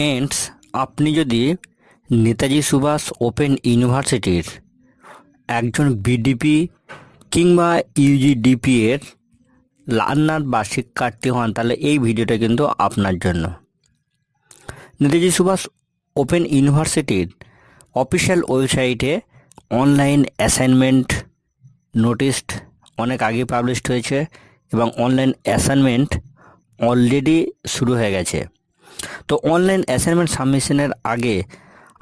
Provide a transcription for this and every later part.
Friends আপনি যদি Netaji Subhash open ইউনিভার্সিটির একজন বিডিপি কিংবা ইউজিডিপি এর লার্নার বা শিক্ষার্থী হন, তাহলে এই ভিডিওটা কিন্তু আপনার জন্য। নেতাজি সুভাষ ওপেন ইউনিভার্সিটির অফিসিয়াল ওয়েবসাইটে অনলাইন অ্যাসাইনমেন্ট নোটিশ অনেক আগে পাবলিশড হয়েছে এবং অনলাইন অ্যাসাইনমেন্ট অলরেডি শুরু হয়ে গেছে। তো অনলাইন অ্যাসাইনমেন্ট সাবমিশনের আগে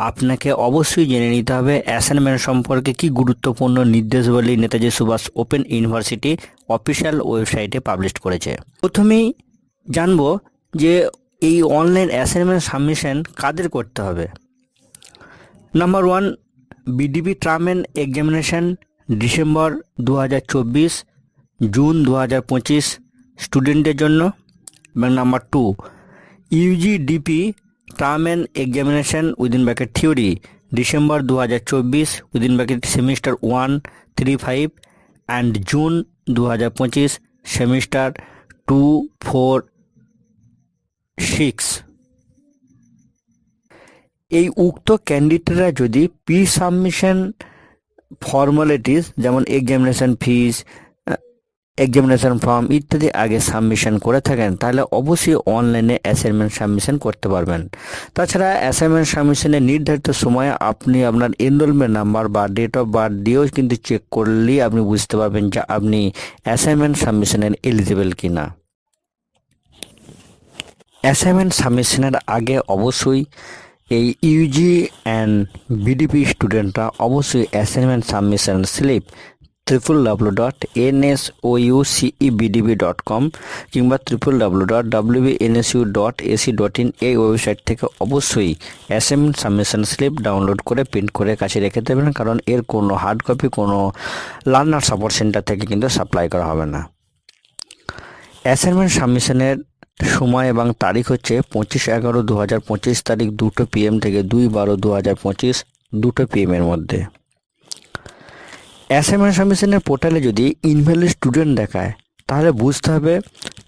আপনাকে অবশ্যই জেনে নিতে হবে অ্যাসাইনমেন্ট সম্পর্কে কি গুরুত্বপূর্ণ নির্দেশাবলী Netaji Subhash open university official ওয়েবসাইটে পাবলিশ করেছে। প্রথমেই জানব যে এই অনলাইন অ্যাসাইনমেন্ট সাবমিশন কাদের করতে হবে। Number one BDP term and examination December দু হাজার চব্বিশ জুন দু হাজার পঁচিশ স্টুডেন্টদের জন্য। এবং number two UGDP term and examination within bracket theory, December দু হাজার চব্বিশ within bracket semester one, three five and June দু হাজার পঁচিশ সেমিস্টার টু, ফোর, সিক্স। এই উক্ত ক্যান্ডিডেটরা যদি প্রি সাবমিশন ফর্মালিটিস, যেমন এক্সামিনেশন ফিস এক্সামিনেশন ফর্ম ইত্যাদি আগে সাবমিশন করে থাকেন, তাহলে অবশ্যই অনলাইনে অ্যাসাইনমেন্ট সাবমিশন করতে পারবেন। তাছাড়া অ্যাসাইনমেন্ট সাবমিশনের নির্ধারিত সময়ে আপনি আপনার এনরোলমেন্ট নাম্বার বা ডেট অফ বার্থ দিয়েও কিন্তু চেক করলেই আপনি বুঝতে পারবেন যে আপনি অ্যাসাইনমেন্ট সাবমিশনের এলিজিবল কি না অ্যাসাইনমেন্ট সাবমিশনের আগে অবশ্যই এই ইউজি অ্যান্ড বিডিপি স্টুডেন্টরা অবশ্যই assignment submission slip triple W dot N S O U CE BDP dot com কিংবা triple W dot WB NSOU dot AC dot in এই ওয়েবসাইট থেকে অবশ্যই অ্যাসাইনমেন্ট সাবমিশন স্লিপ ডাউনলোড করে print করে কাছে রেখে দেবেন, কারণ এর কোনো হার্ড কপি কোনো লার্নার সাপোর্ট সেন্টার থেকে কিন্তু সাপ্লাই করা হবে না। অ্যাসাইনমেন্ট সাবমিশনের সময় এবং তারিখ হচ্ছে পঁচিশ এগারো দু হাজার পঁচিশ তারিখ দুটো পিএম থেকে দুই বারো দু হাজার পঁচিশ দুটো পিএমের মধ্যে। অ্যাসাইনমেন্ট সাবমিশনের পোর্টালে যদি ইনভ্যালিড স্টুডেন্ট দেখায়, তাহলে বুঝতে হবে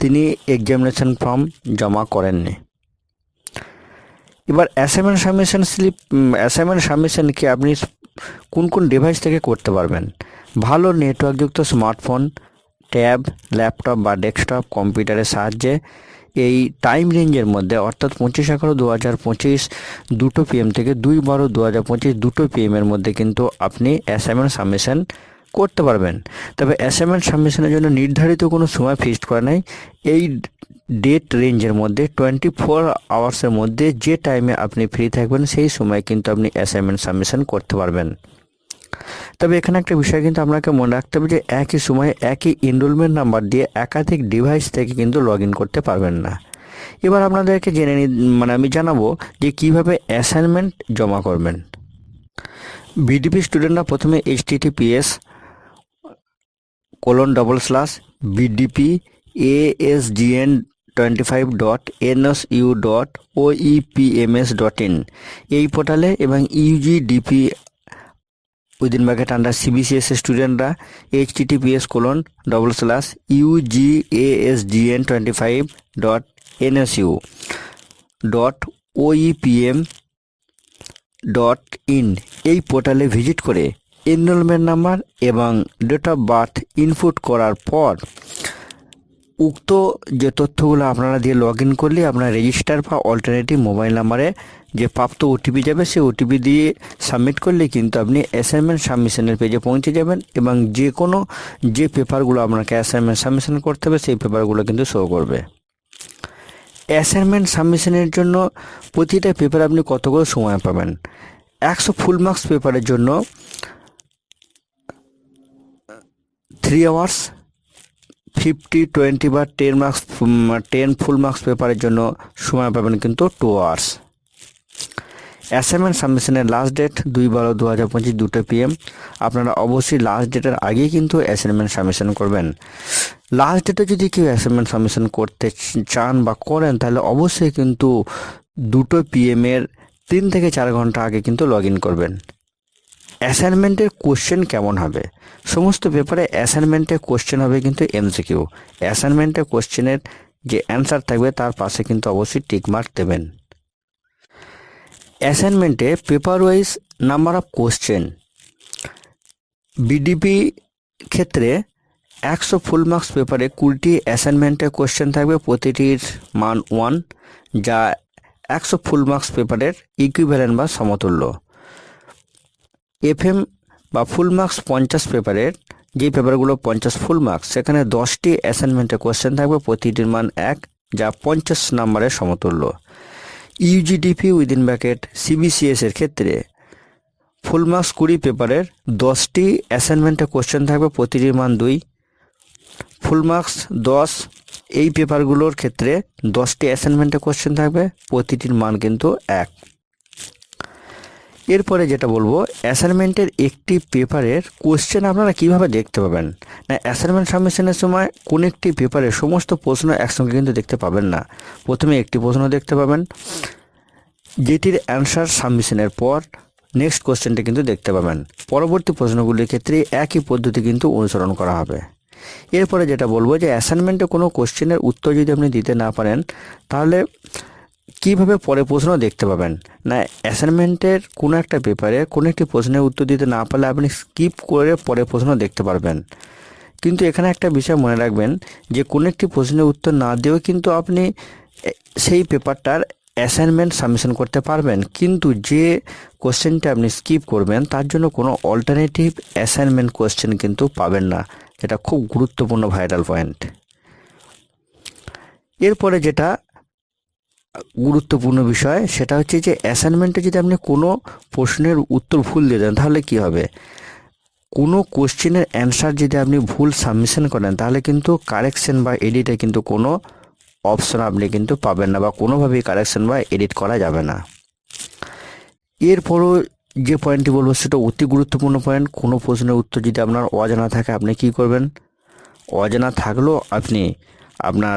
তিনি এক্সামিনেশন ফর্ম জমা করেননি। এবার অ্যাসাইনমেন্ট সাবমিশন স্লিপ অ্যাসাইনমেন্ট সাবমিশনকে আপনি কোন কোন ডিভাইস থেকে করতে পারবেন? ভালো নেটওয়ার্কযুক্ত স্মার্টফোন ট্যাব ল্যাপটপ বা ডেস্কটপ কম্পিউটারের সাহায্যে এই টাইম রেঞ্জের মধ্যে, অর্থাৎ পঁচিশ এগারো দু হাজার পঁচিশ দুটো পিএম থেকে দুই বারো দু হাজার পঁচিশ দুটো পিএমের মধ্যে কিন্তু আপনি অ্যাসাইনমেন্ট সাবমিশন করতে পারবেন। তবে অ্যাসাইনমেন্ট সাবমিশনের জন্য নির্ধারিত কোনো সময় ফিক্সড করা নাই। এই ডেট রেঞ্জের মধ্যে টোয়েন্টি ফোর আওয়ার্সের মধ্যে যে টাইমে আপনি ফ্রি থাকবেন, সেই সময় কিন্তু আপনি অ্যাসাইনমেন্ট সাবমিশন করতে পারবেন। তবে এখানে একটা বিষয় কিন্তু আপনাকে মনে রাখতে হবে যে একই সময়ে একই এনরোলমেন্ট নাম্বার দিয়ে একাধিক ডিভাইস থেকে কিন্তু লগ করতে পারবেন না। এবার আপনাদেরকে জেনে নি মানে আমি জানাব যে কীভাবে অ্যাসাইনমেন্ট জমা করবেন। বিডিপি স্টুডেন্টরা প্রথমে HTTPS colon double slash BDP ASGN twenty five dot NSOU dot OEPMS dot in এই পোর্টালে এবং UGDP within bracket under CBCS স্টুডেন্টরা H TTPS colon double slash UGASGN twenty five dot NSOU dot OEPM dot in এই পোর্টালে visit করে enrolment number এবং date of birth input করার পর উক্ত যে তথ্যগুলো আপনারা দিয়ে লগ ইন করলে আপনার রেজিস্টার বা অল্টারনেটিভ মোবাইল নাম্বারে যে প্রাপ্ত ওটিপি যাবে, সেই ওটিপি দিয়ে সাবমিট করলে কিন্তু আপনি অ্যাসাইনমেন্ট সাবমিশনের পেজে পৌঁছে যাবেন এবং যে কোনো যে পেপারগুলো আপনাকে অ্যাসাইনমেন্ট সাবমিশন করতে হবে, সেই পেপারগুলো কিন্তু শো করবে। অ্যাসাইনমেন্ট সাবমিশনের জন্য প্রতিটা পেপার আপনি কতগুলো সময় পাবেন? একশো ফুল মার্কস পেপারের জন্য থ্রি আওয়ার্স ফিফটি টোয়েন্টি বা ten marks ten full marks পেপারের জন্য সময় পাবেন কিন্তু টু আওয়ার্স অ্যাসাইনমেন্ট সাবমিশনের লাস্ট ডেট দুই বারো দু হাজার পঁচিশ দুটো পিএম আপনারা অবশ্যই লাস্ট ডেটের আগেই কিন্তু অ্যাসাইনমেন্ট সাবমিশন করবেন। লাস্ট ডেটে যদি কেউ অ্যাসাইনমেন্ট সাবমিশন করতে চান বা করেন, তাহলে অবশ্যই কিন্তু দুটো পিএমের তিন থেকে চার ঘণ্টা আগে কিন্তু লগ ইন করবেন। অ্যাসাইনমেন্টের কোশ্চেন কেমন হবে? সমস্ত পেপারে অ্যাসাইনমেন্টে কোশ্চেন হবে কিন্তু এমসিকিউ অ্যাসাইনমেন্টের কোশ্চেনের যে অ্যান্সার থাকবে তার পাশে কিন্তু অবশ্যই টিক মার্ক দেবেন। অ্যাসাইনমেন্টে paper wise number of question BDP ক্ষেত্রে একশো ফুল মার্কস পেপারে কুড়িটি অ্যাসাইনমেন্টে কোশ্চেন থাকবে, প্রতিটির মান ওয়ান যা একশো ফুল মার্কস পেপারের ইকুইভ্যালেন্ট বা সমতুল্য। এফএম বা ফুল মার্কস পঞ্চাশ পেপারের যে পেপারগুলো পঞ্চাশ ফুল মার্কস সেখানে দশটি অ্যাসাইনমেন্টে কোশ্চেন থাকবে, প্রতিটির মান এক, যা পঞ্চাশ নম্বরের সমতুল্য। ইউজিডিপি উইদিন ব্র্যাকেট সিবিসিএস এর ক্ষেত্রে ফুল মার্কস কুড়ি পেপারের দশটি অ্যাসাইনমেন্টে কোশ্চেন থাকবে, প্রতিটির মান দুই। ফুল মার্কস দশ, এই পেপারগুলোর ক্ষেত্রে দশটি অ্যাসাইনমেন্টে কোশ্চেন থাকবে, প্রতিটির মান কিন্তু এক। এরপরে যেটা বলব অ্যাসাইনমেন্টের একটি পেপারের কোশ্চেন আপনারা কীভাবে দেখতে পাবেন? না অ্যাসাইনমেন্ট সাবমিশনের সময় কোন একটি পেপারের সমস্ত প্রশ্ন একসঙ্গে কিন্তু দেখতে পাবেন না। প্রথমে একটি প্রশ্ন দেখতে পাবেন, যেটির অ্যান্সার সাবমিশনের পর নেক্সট কোশ্চেনটি কিন্তু দেখতে পাবেন। পরবর্তী প্রশ্নগুলির ক্ষেত্রে একই পদ্ধতি কিন্তু অনুসরণ করা হবে। এরপরে যেটা বলব যে অ্যাসাইনমেন্টে কোনো কোশ্চেনের উত্তর যদি আপনি দিতে না পারেন, তাহলে কীভাবে পরে প্রশ্ন দেখতে পাবেন। না অ্যাসাইনমেন্টের কোনো একটা পেপারে কোনো একটি প্রশ্নের উত্তর দিতে না পারলে আপনি স্কিপ করে পরে প্রশ্ন দেখতে পারবেন। কিন্তু এখানে একটা বিষয় মনে রাখবেন যে, কোনো একটি প্রশ্নের উত্তর না দিয়েও কিন্তু আপনি সেই পেপারটার অ্যাসাইনমেন্ট সাবমিশন করতে পারবেন। কিন্তু যে কোশ্চেনটা আপনি স্কিপ করবেন, তার জন্য কোনো অল্টারনেটিভ অ্যাসাইনমেন্ট কোশ্চেন কিন্তু পাবেন না। এটা খুব গুরুত্বপূর্ণ ভাইরাল পয়েন্ট এরপরে যেটা গুরুত্বপূর্ণ বিষয়, সেটা হচ্ছে যে অ্যাসাইনমেন্টে যদি আপনি কোনো প্রশ্নের উত্তর ভুল দিয়ে দেন, তাহলে কি হবে? কোনো কোশ্চেনের অ্যান্সার যদি আপনি ভুল সাবমিশন করেন, তাহলে কিন্তু কারেকশন বা এডিটে কিন্তু কোনো অপশন আপনি কিন্তু পাবেন না বা কোনোভাবেই কারেকশন বা এডিট করা যাবে না। এরপরও যে পয়েন্টটি বলব, সেটা অতি গুরুত্বপূর্ণ পয়েন্ট কোনো প্রশ্নের উত্তর যদি আপনার অজানা থাকে, আপনি কি করবেন? অজানা থাকলেও আপনি আপনার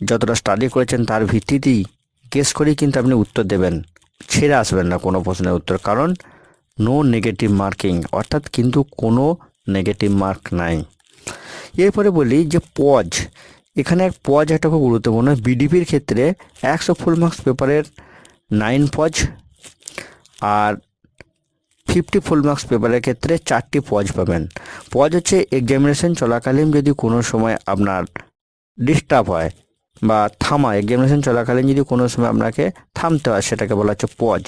যতটা স্টাডি করেছেন, তার ভিত্তিতেই গেস করেই কিন্তু আপনি উত্তর দেবেন। ছেড়ে আসবেন না কোনো প্রশ্নের উত্তর, কারণ নো নেগেটিভ মার্কিং অর্থাৎ কিন্তু কোনো নেগেটিভ মার্ক নাই। এরপরে বলি যে পজ এখানে এক পজ একটা খুব গুরুত্বপূর্ণ বিডিপির ক্ষেত্রে একশো ফুল মার্কস পেপারের নাইন পজ আর ফিফটি ফুল মার্কস পেপারের ক্ষেত্রে চারটি পজ পাবেন। পজ হচ্ছে এক্সামিনেশন চলাকালীন যদি কোনো সময় আপনার ডিস্টার্ব হয় বা থামা এক্সামিনেশন চলাকালীন যদি কোনো সময় আপনাকে থামতে হয়, সেটাকে বলা হচ্ছে pause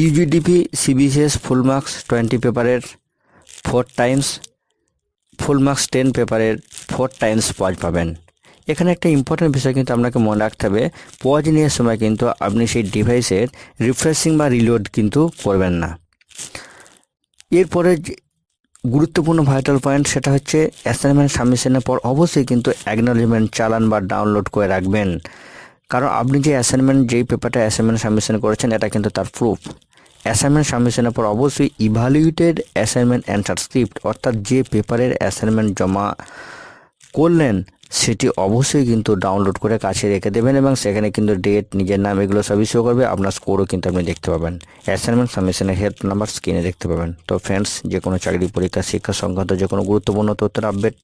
UGDP CBCS full marks twenty পেপারের four times full marks ten পেপারের ফোর টাইমস পজ পাবেন। এখানে একটা ইম্পর্টেন্ট বিষয় কিন্তু আপনাকে মনে রাখতে হবে পজ নেওয়ার সময় কিন্তু আপনি সেই ডিভাইসের রিফ্রেশিং বা রিলোড কিন্তু করবেন না। এরপরে গুরুত্বপূর্ণ ভাইটাল পয়েন্ট সেটা হচ্ছে অ্যাসাইনমেন্ট সাবমিশনের পর অবশ্যই কিন্তু অ্যাকনোলেজমেন্ট চালান বা ডাউনলোড করে রাখবেন। কারণ আপনি যে অ্যাসাইনমেন্ট যেই পেপারটা অ্যাসাইনমেন্ট সাবমিশন করেছেন, এটা কিন্তু তার প্রুফ অ্যাসাইনমেন্ট সাবমিশনের পর অবশ্যই ইভালুয়েটেড অ্যাসাইনমেন্ট অ্যান্সার স্ক্রিপ্ট অর্থাৎ যে পেপারের অ্যাসাইনমেন্ট জমা করলেন সেটি অবশ্যই কিন্তু ডাউনলোড করে কাছে রেখে দেবেন এবং সেখানে কিন্তু ডেট নিজের নাম এগুলো সবই শো করবে। আপনার স্কোরও কিন্তু আপনি দেখতে পাবেন। অ্যাসাইনমেন্ট সাবমিশনের হেল্প নাম্বার স্ক্রিনে দেখতে পাবেন। তো ফ্রেন্ডস যে কোনো চাকরি, পরীক্ষা, শিক্ষা সংক্রান্ত যে কোনো গুরুত্বপূর্ণ তথ্যের আপডেট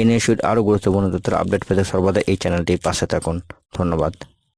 এ নিয়ে আরও গুরুত্বপূর্ণ তথ্যের আপডেট পেতে সর্বদা এই চ্যানেলটির পাশে থাকুন। ধন্যবাদ।